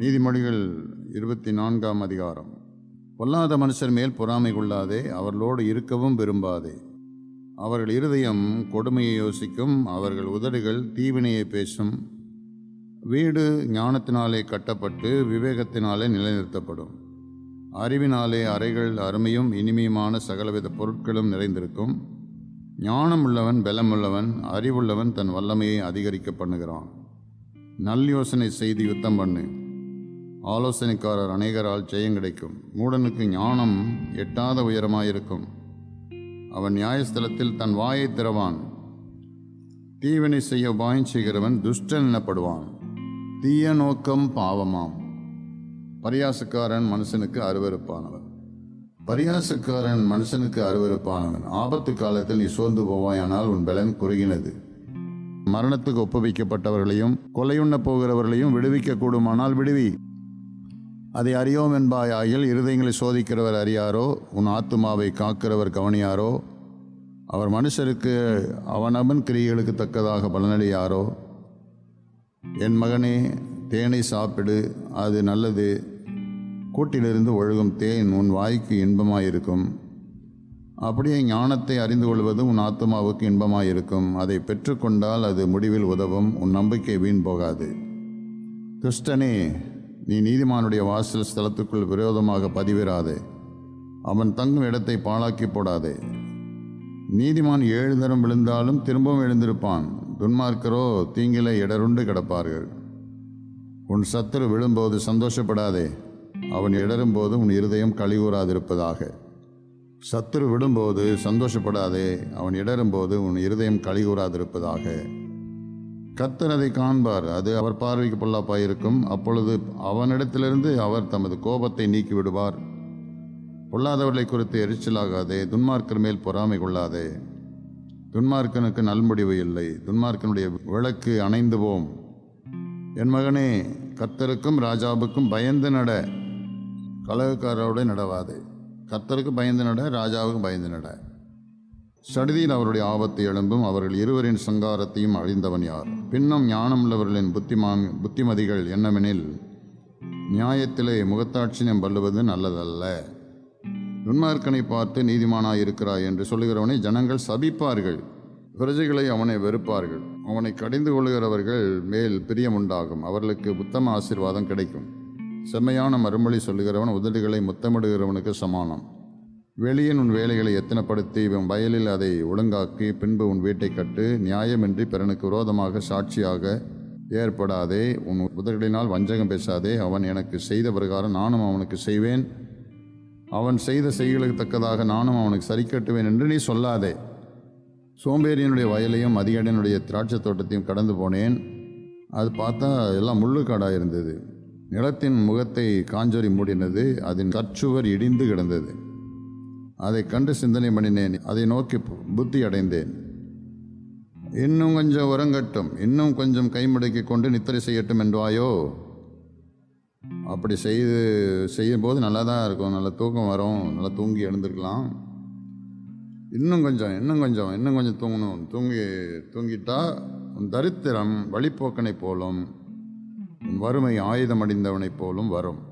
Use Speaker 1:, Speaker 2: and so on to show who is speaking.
Speaker 1: நீதிமொழிகள் இருபத்தி நான்காம் அதிகாரம். பொல்லாத மனுஷர் மேல் பொறாமை கொள்ளாதே அவர்களோடு இருக்கவும் விரும்பாதே. அவர்கள் இருதயம் கொடுமையை யோசிக்கும் அவர்கள் உதடுகள் தீவினையை பேசும். வீடு ஞானத்தினாலே கட்டப்பட்டு விவேகத்தினாலே நிலைநிறுத்தப்படும். அறிவினாலே அறைகள் அருமையும் இனிமையுமான சகலவித பொருட்களும் நிறைந்திருக்கும். ஞானம் உள்ளவன் பலமுள்ளவன் அறிவுள்ளவன் தன் வல்லமையை அதிகரிக்க பண்ணுகிறான். நல் யோசனை செய்து யுத்தம் பண்ணு. ஆலோசனைக்காரர் அநேகரால் ஜெயம் கிடைக்கும். மூடனுக்கு ஞானம் எட்டாத உயரமாயிருக்கும். அவன் நியாயஸ்தலத்தில் தன் வாயை திறவான். தீவினை செய்ய உபாயம் செய்கிறவன் துஷ்டன் எனப்படுவான். தீய நோக்கம் பாவமாம். பரியாசக்காரன் மனுஷனுக்கு அருவருப்பானவன். பரியாசக்காரன் மனுஷனுக்கு அருவருப்பானவன். ஆபத்து காலத்தில் நீ சோர்ந்து போவாயானால் உன் பலன் குறுகினது. மரணத்துக்கு ஒப்புவிக்கப்பட்டவர்களையும் கொலையுண்ண போகிறவர்களையும் விடுவிக்க கூடுமானால் விடுவி. அதை அறியோம் என்பாயாகில் இருதயங்களை சோதிக்கிறவர் அறியாரோ? உன் ஆத்துமாவை காக்கிறவர் கவனியாரோ? அவர் மனுஷருக்கு அவனவன் கிரியைகளுக்கு தக்கதாக பலனளியாரோ என் மகனே தேனை சாப்பிடு அது நல்லது. கூட்டிலிருந்து ஒழுகும் தேன் உன் வாய்க்கு இன்பமாயிருக்கும். அப்படியே ஞானத்தை அறிந்து கொள்வது உன் ஆத்மாவுக்கு இன்பமாயிருக்கும். அதை பெற்றுக்கொண்டால் அது முடிவில் உதவும் உன் நம்பிக்கை வீண் போகாது. துஷ்டனே நீ நீதிமானுடைய வாசல் ஸ்தலத்துக்குள் விரோதமாக பதிவிராதே. அவன் தங்கும் இடத்தை பாழாக்கி போடாதே. நீதிமான் ஏழு தரம் விழுந்தாலும் திரும்பவும் எழுந்திருப்பான். துன்மார்க்கரோ தீங்கில இடருண்டு கிடப்பார்கள். உன் சத்துரு விழும்போது சந்தோஷப்படாதே. அவன் இடரும்போது உன் இருதயம் கழிவுறாதிருப்பதாக. சத்துரு விடும்போது சந்தோஷப்படாதே. அவன் இடரும்போது உன் இருதயம் கழிவுறாதிருப்பதாக. கத்தர் அதை காண்பார். அது அவர் பார்வைக்கு பொல்லாப்பாயிருக்கும். அப்பொழுது அவனிடத்திலிருந்து அவர் தமது கோபத்தை நீக்கி விடுவார் பொல்லாதவர்களை குறித்து எரிச்சலாகாதே. துன்மார்க்கர் மேல் பொறாமை கொள்ளாதே. துன்மார்க்கனுக்கு நல்முடிவு இல்லை. துன்மார்க்கனுடைய விளக்கு அணைந்துவோம். என் மகனே கர்த்தருக்கும் ராஜாவுக்கும் பயந்து நட. கலகக்காரோடு நடவாதே. கத்தருக்கு பயந்து நட ராஜாவுக்கும் பயந்து நட. சடுதியில் அவருடைய ஆபத்து எழும்பும் அவர்கள் இருவரின் சங்காரத்தையும் அழிந்தவன் யார்? பின்னும் ஞானமுள்ளவர்களின் புத்திமான் புத்திமதிகள் என்னவெனில் நியாயத்திலே முகத்தாட்சியம் பல்லுவது நல்லதல்ல. துன்மார்க்கனை பார்த்து நீதிமானாயிருக்கிறாய் என்று சொல்லுகிறவனை ஜனங்கள் சபிப்பார்கள். பிரஜைகளை அவனை வெறுப்பார்கள். அவனை கடிந்து கொள்கிறவர்கள் மேல் பிரியமுண்டாகும். அவர்களுக்கு உத்தம ஆசீர்வாதம் கிடைக்கும். செம்மையான மறுமொழி சொல்லுகிறவன் உதடுகளை முத்தமிடுகிறவனுக்கு சமானம். வெளியின் உன் வேலைகளை எத்தனைப்படுத்தி இவன் வயலில் அதை ஒழுங்காக்கி பின்பு உன் வீட்டை கட்டு நியாயமின்றி பிறனுக்கு விரோதமாக சாட்சியாக ஏற்படாதே உன் உதடுகளினால் வஞ்சகம் பேசாதே அவன் எனக்கு செய்த பிரகாரம் நானும் அவனுக்கு செய்வேன். அவன் செய்த செய்களுக்கு தக்கதாக நானும் அவனுக்கு சரி கட்டுவேன் என்று நீ சொல்லாதே. சோம்பேறியனுடைய வயலையும் அதிகாரியனுடைய திராட்சை தோட்டத்தையும் கடந்து போனேன். அது பார்த்தா எல்லாம் முள்ளுக்காடாக இருந்தது. நிலத்தின் முகத்தை காஞ்சொறி மூடினது அதன் கற்சுவர் இடிந்து கிடந்தது. அதை கண்டு சிந்தனை பண்ணினேன். அதை நோக்கி புத்தி அடைந்தேன். இன்னும் கொஞ்சம் உரங்கட்டும் இன்னும் கொஞ்சம் கைமுடக்கி கொண்டு நித்திரை செய்யட்டும் என்றாயோ அப்படி செய்து செய்யும்போது நல்லா தான் இருக்கும். நல்லா தூக்கம் வரும். நல்லா தூங்கி எழுந்திருக்கலாம். இன்னும் கொஞ்சம் இன்னும் கொஞ்சம் இன்னும் கொஞ்சம் தூங்கணும். தூங்கி தூங்கிட்டா உன் தரித்திரம் வழிப்போக்கனைப் போலும் உன் வறுமை ஆயுதம் அடைந்தவனைப் போலும் வரும்.